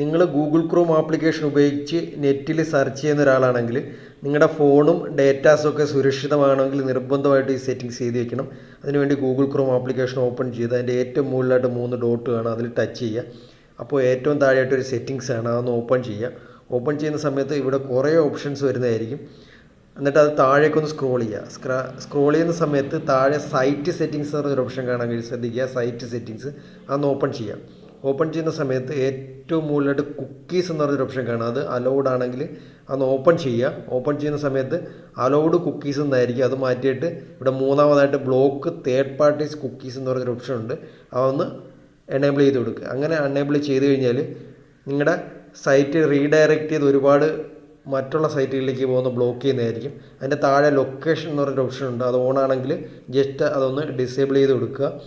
നിങ്ങൾ Google Chrome application ഉപയോഗിച്ച് നെറ്റിൽ സെർച്ച് ചെയ്യുന്ന ഒരാളാണെങ്കിൽ നിങ്ങളുടെ ഫോണും ഡേറ്റാസും ഒക്കെ സുരക്ഷിതമാണെങ്കിൽ നിർബന്ധമായിട്ട് ഈ സെറ്റിങ്സ് ചെയ്ത് വെക്കണം. അതിനുവേണ്ടി ഗൂഗിൾ ക്രോം ആപ്ലിക്കേഷൻ ഓപ്പൺ ചെയ്ത് അതിന്റെ ഏറ്റവും മുകളിലായിട്ട് മൂന്ന് ഡോട്ട് കാണാം അതിൽ ടച്ച് ചെയ്യുക. അപ്പോൾ ഏറ്റവും താഴെയായിട്ട് ഒരു സെറ്റിങ്സ് ആണ് അതൊന്ന് ഓപ്പൺ ചെയ്യുക. ഓപ്പൺ ചെയ്യുന്ന സമയത്ത് ഇവിടെ കുറേ ഓപ്ഷൻസ് വരുന്നതായിരിക്കും. എന്നിട്ട് അത് താഴേക്കൊന്ന് സ്ക്രോൾ ചെയ്യുക. സ്ക്രാ സ്ക്രോൾ ചെയ്യുന്ന സമയത്ത് താഴെ സൈറ്റ് സെറ്റിങ്സ് എന്ന് പറഞ്ഞൊരു ഓപ്ഷൻ കാണാൻ കഴിയും ശ്രദ്ധിക്കുക. സൈറ്റ് സെറ്റിങ്സ് അതൊന്ന് ഓപ്പൺ ചെയ്യാം ഓപ്പൺ ചെയ്യുന്ന സമയത്ത് ഏറ്റവും മുകളിലായിട്ട് കുക്കീസ് എന്ന് പറഞ്ഞൊരു ഓപ്ഷൻ കാണാം. അത് അലൗഡ് ആണെങ്കിൽ അന്ന് ഓപ്പൺ ചെയ്യുക. ഓപ്പൺ ചെയ്യുന്ന സമയത്ത് അലൗഡ് കുക്കീസ് എന്നായിരിക്കും. അത് മാറ്റിയിട്ട് ഇവിടെ മൂന്നാമതായിട്ട് ബ്ലോക്ക് തേർഡ് പാർട്ടീസ് കുക്കീസ് എന്ന് പറഞ്ഞൊരു ഓപ്ഷൻ ഉണ്ട്. അതൊന്ന് എനേബിൾ ചെയ്ത് കൊടുക്കുക. അങ്ങനെ എനേബിൾ ചെയ്ത് കഴിഞ്ഞാൽ നിങ്ങളുടെ സൈറ്റ് റീഡയറക്റ്റ് ചെയ്ത് ഒരുപാട് മറ്റുള്ള സൈറ്റുകളിലേക്ക് പോകുന്ന ബ്ലോക്ക് ചെയ്യുന്നതായിരിക്കും. അതിന്റെ താഴെ ലൊക്കേഷൻ എന്ന് പറഞ്ഞൊരു ഓപ്ഷൻ ഉണ്ട്. അത് ഓൺ ആണെങ്കിൽ ജസ്റ്റ് അതൊന്ന് ഡിസേബിൾ ചെയ്ത് കൊടുക്കുക.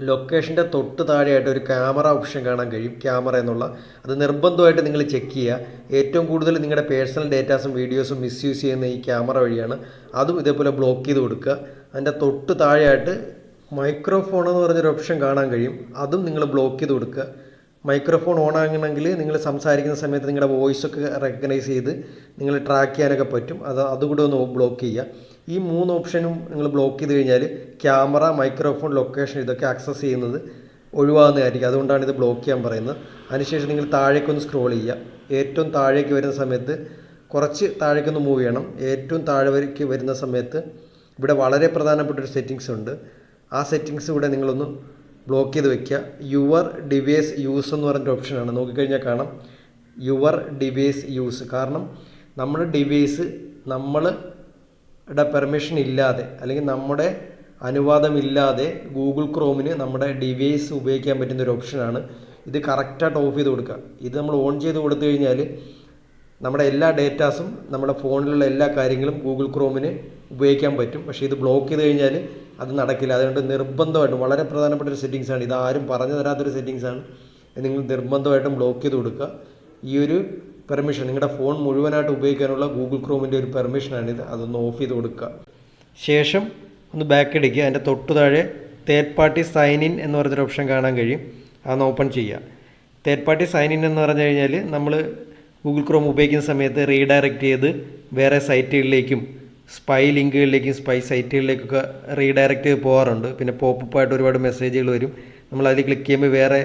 ലൊക്കേഷന്റെ തൊട്ട് താഴെയായിട്ട് ഒരു ക്യാമറ ഓപ്ഷൻ കാണാൻ കഴിയും. ക്യാമറ എന്നുള്ള. അത് നിർബന്ധമായിട്ട് നിങ്ങൾ ചെക്ക് ചെയ്യുക. ഏറ്റവും കൂടുതൽ നിങ്ങളുടെ പേഴ്സണൽ ഡേറ്റാസും വീഡിയോസും മിസ്യൂസ് ചെയ്യുന്ന ഈ ക്യാമറ വഴിയാണ്. അതും ഇതേപോലെ ബ്ലോക്ക് ചെയ്ത് കൊടുക്കുക. അതിന്റെ തൊട്ട് താഴെയായിട്ട് മൈക്രോഫോൺ എന്ന് പറഞ്ഞൊരു ഓപ്ഷൻ കാണാൻ കഴിയും. അതും നിങ്ങൾ ബ്ലോക്ക് ചെയ്ത് കൊടുക്കുക. മൈക്രോഫോൺ ഓൺ ആകണമെങ്കിൽ നിങ്ങൾ സംസാരിക്കുന്ന സമയത്ത് നിങ്ങളുടെ വോയിസ് ഒക്കെ റെക്കഗ്നൈസ് ചെയ്ത് നിങ്ങൾ ട്രാക്ക് ചെയ്യാനൊക്കെ പറ്റും. അത് അതുകൂടെ ഒന്ന് ബ്ലോക്ക് ചെയ്യുക. ഈ മൂന്ന് ഓപ്ഷനും നിങ്ങൾ ബ്ലോക്ക് ചെയ്ത് കഴിഞ്ഞാൽ ക്യാമറ മൈക്രോഫോൺ ലൊക്കേഷൻ ഇതൊക്കെ ആക്സസ് ചെയ്യുന്നത് ഒഴിവാകുന്നതായിരിക്കും. അതുകൊണ്ടാണ് ഇത് ബ്ലോക്ക് ചെയ്യാൻ പറയുന്നത്. അതിനുശേഷം നിങ്ങൾ താഴേക്കൊന്ന് സ്ക്രോൾ ചെയ്യുക. ഏറ്റവും താഴേക്ക് വരുന്ന സമയത്ത് കുറച്ച് താഴേക്കൊന്ന് മൂവ് ചെയ്യണം. ഏറ്റവും താഴേക്ക് വരുന്ന സമയത്ത് ഇവിടെ വളരെ പ്രധാനപ്പെട്ട ഒരു സെറ്റിങ്സ് ഉണ്ട്. ആ സെറ്റിങ്സ് ഇവിടെ നിങ്ങളൊന്ന് ബ്ലോക്ക് ചെയ്ത് വെക്കുക. യുവർ ഡിവൈസ് യൂസ് എന്ന് പറഞ്ഞിട്ട് ഓപ്ഷനാണ് നോക്കിക്കഴിഞ്ഞാൽ കാണാം. യുവർ ഡിവൈസ് യൂസ് കാരണം നമ്മുടെ ഡിവൈസ് നമ്മളുടെ പെർമിഷൻ ഇല്ലാതെ അല്ലെങ്കിൽ നമ്മുടെ അനുവാദമില്ലാതെ ഗൂഗിൾ ക്രോമിന് നമ്മുടെ ഡിവൈസ് ഉപയോഗിക്കാൻ പറ്റുന്ന ഒരു ഓപ്ഷനാണ് ഇത് കറക്റ്റായിട്ട് ഓഫ് ചെയ്ത് കൊടുക്കുക. ഇത് നമ്മൾ ഓൺ ചെയ്ത് കൊടുത്തു കഴിഞ്ഞാൽ നമ്മുടെ എല്ലാ ഡേറ്റാസും നമ്മുടെ ഫോണിലുള്ള എല്ലാ കാര്യങ്ങളും ഗൂഗിൾ ക്രോമിന് ഉപയോഗിക്കാൻ പറ്റും. പക്ഷേ ഇത് ബ്ലോക്ക് ചെയ്ത് കഴിഞ്ഞാൽ അത് നടക്കില്ല. അതുകൊണ്ട് നിർബന്ധമായിട്ടും വളരെ പ്രധാനപ്പെട്ട ഒരു സെറ്റിങ്സ് ആണ്. ആരും പറഞ്ഞു തരാത്തൊരു സെറ്റിങ്സ് ആണ്. നിങ്ങൾ നിർബന്ധമായിട്ടും ബ്ലോക്ക് ചെയ്ത് കൊടുക്കുക ഈ ഒരു പെർമിഷൻ നിങ്ങളുടെ ഫോൺ മുഴുവനായിട്ട് ഉപയോഗിക്കാനുള്ള ഗൂഗിൾ ക്രോമിന്റെ ഒരു പെർമിഷനാണിത് അതൊന്ന് ഓഫ് ചെയ്ത് കൊടുക്കുക ശേഷം ഒന്ന് ബാക്ക് അടിക്കുക. അതിന്റെ തൊട്ടു താഴെ തേർഡ് പാർട്ടി സൈൻ ഇൻ എന്ന് പറഞ്ഞൊരു ഓപ്ഷൻ കാണാൻ കഴിയും. അതൊന്ന് ഓപ്പൺ ചെയ്യുക. തേർഡ് പാർട്ടി സൈൻ ഇൻ എന്ന് പറഞ്ഞു കഴിഞ്ഞാൽ നമ്മൾ ഗൂഗിൾ ക്രോം ഉപയോഗിക്കുന്ന സമയത്ത് റീഡയറക്റ്റ് ചെയ്ത് വേറെ സൈറ്റുകളിലേക്കും സ്പൈ ലിങ്കുകളിലേക്കും സ്പൈ സൈറ്റുകളിലേക്കൊക്കെ റീഡയറക്റ്റ് പോകാറുണ്ട്. പിന്നെ പോപ്പപ്പായിട്ട് ഒരുപാട് മെസ്സേജുകൾ വരും. നമ്മൾ അതിൽ ക്ലിക്ക് ചെയ്യുമ്പോൾ വേറെ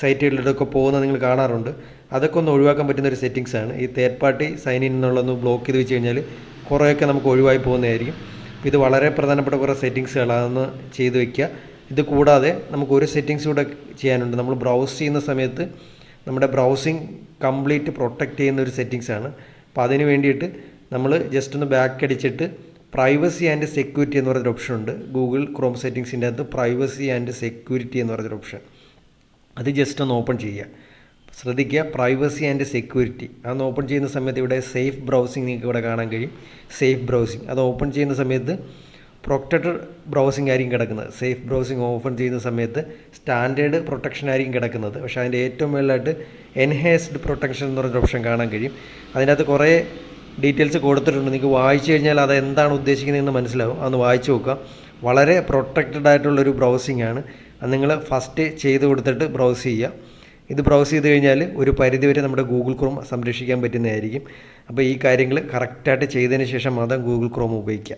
സൈറ്റുകളിലൊക്കെ പോകുന്നത് നിങ്ങൾ കാണാറുണ്ട്. അതൊക്കെ ഒന്ന് ഒഴിവാക്കാൻ പറ്റുന്ന ഒരു സെറ്റിങ്സ് ആണ്. ഈ തേർഡ് പാർട്ടി സൈൻ ഇൻ എന്നുള്ളതൊന്ന് ബ്ലോക്ക് ചെയ്ത് വെച്ച് കഴിഞ്ഞാൽ കുറേയൊക്കെ നമുക്ക് ഒഴിവായി പോകുന്നതായിരിക്കും. അപ്പോൾ ഇത് വളരെ പ്രധാനപ്പെട്ട കുറേ സെറ്റിങ്സുകൾ അതൊന്ന് ചെയ്ത് വയ്ക്കുക ഇത് കൂടാതെ നമുക്ക് ഒരു സെറ്റിങ്സ് കൂടെ ചെയ്യാനുണ്ട്. നമ്മൾ ബ്രൗസ് ചെയ്യുന്ന സമയത്ത് നമ്മുടെ ബ്രൗസിങ് കംപ്ലീറ്റ് പ്രൊട്ടക്റ്റ് ചെയ്യുന്ന ഒരു സെറ്റിങ്സ് ആണ്. അപ്പോൾ അതിന് വേണ്ടിയിട്ട് നമ്മൾ ജസ്റ്റ് ഒന്ന് ബാക്ക് അടിച്ചിട്ട് പ്രൈവസി ആൻഡ് സെക്യൂരിറ്റി എന്ന് പറഞ്ഞൊരു ഓപ്ഷൻ ഉണ്ട്. ഗൂഗിൾ ക്രോം സെറ്റിങ്സിന്റെ അകത്ത് പ്രൈവസി ആൻഡ് സെക്യൂരിറ്റി എന്ന് പറഞ്ഞൊരു ഓപ്ഷൻ അത് ജസ്റ്റ് ഒന്ന് ഓപ്പൺ ചെയ്യുക. ശ്രദ്ധിക്കുക പ്രൈവസി ആൻഡ് സെക്യൂരിറ്റി അതൊന്ന് ഓപ്പൺ ചെയ്യുന്ന സമയത്ത് ഇവിടെ സേഫ് ബ്രൗസിങ് നിങ്ങൾക്ക് ഇവിടെ കാണാൻ കഴിയും. സേഫ് ബ്രൗസിങ് അത് ഓപ്പൺ ചെയ്യുന്ന സമയത്ത് പ്രൊട്ടക്റ്റഡ് ബ്രൗസിംഗ് ആയിരിക്കും കിടക്കുന്നത്. സേഫ് ബ്രൗസിംഗ് ഓപ്പൺ ചെയ്യുന്ന സമയത്ത് സ്റ്റാൻഡേർഡ് പ്രൊട്ടക്ഷൻ ആയിരിക്കും കിടക്കുന്നത്. പക്ഷേ അതിന്റെ ഏറ്റവും മുകളിലായിട്ട് എൻഹാൻസ്ഡ് പ്രൊട്ടക്ഷൻ എന്ന് പറഞ്ഞൊരു ഓപ്ഷൻ കാണാൻ കഴിയും. അതിനകത്ത് കുറേ ഡീറ്റെയിൽസ് കൊടുത്തിട്ടുണ്ട്. നിങ്ങൾക്ക് വായിച്ചു കഴിഞ്ഞാൽ അത് എന്താണ് ഉദ്ദേശിക്കുന്നതെന്ന് മനസ്സിലാവും. അതൊന്ന് വായിച്ചു നോക്കുക. വളരെ പ്രൊട്ടക്റ്റഡ് ആയിട്ടുള്ളൊരു ബ്രൗസിംഗ് ആണ്. അത് നിങ്ങൾ ഫസ്റ്റ് ചെയ്ത് കൊടുത്തിട്ട് ബ്രൗസ് ചെയ്യുക. ഇത് ബ്രൗസ് ചെയ്ത് കഴിഞ്ഞാൽ ഒരു പരിധിവരെ നമ്മുടെ ഗൂഗിൾ ക്രോം സംരക്ഷിക്കാൻ പറ്റുന്നതായിരിക്കും. അപ്പോൾ ഈ കാര്യങ്ങൾ കറക്റ്റായിട്ട് ചെയ്തതിന് ശേഷം മാത്രം ഗൂഗിൾ ക്രോം ഉപയോഗിക്കുക.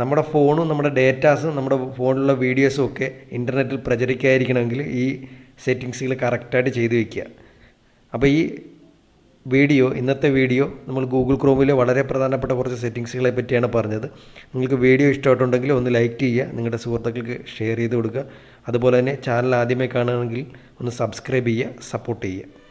നമ്മുടെ ഫോണും നമ്മുടെ ഡേറ്റാസും നമ്മുടെ ഫോണിലുള്ള വീഡിയോസും ഒക്കെ ഇന്റർനെറ്റിൽ പ്രചരിക്കാതിരിക്കണമെങ്കിൽ ഈ സെറ്റിങ്സുകൾ കറക്റ്റായിട്ട് ചെയ്തു വയ്ക്കുക. അപ്പോൾ ഈ വീഡിയോ ഇന്നത്തെ വീഡിയോ നമ്മൾ ഗൂഗിൾ ക്രോമിൽ വളരെ പ്രധാനപ്പെട്ട കുറച്ച് സെറ്റിങ്സുകളെ പറ്റിയാണ് പറഞ്ഞത്. നിങ്ങൾക്ക് വീഡിയോ ഇഷ്ടമായിട്ടുണ്ടെങ്കിൽ ഒന്ന് ലൈക്ക് ചെയ്യുക നിങ്ങളുടെ സുഹൃത്തുക്കൾക്ക് ഷെയർ ചെയ്ത് കൊടുക്കുക. അതുപോലെ തന്നെ ചാനൽ ആദ്യമേ കാണുകയാണെങ്കിൽ ഒന്ന് സബ്സ്ക്രൈബ് ചെയ്യുക സപ്പോർട്ട് ചെയ്യുക.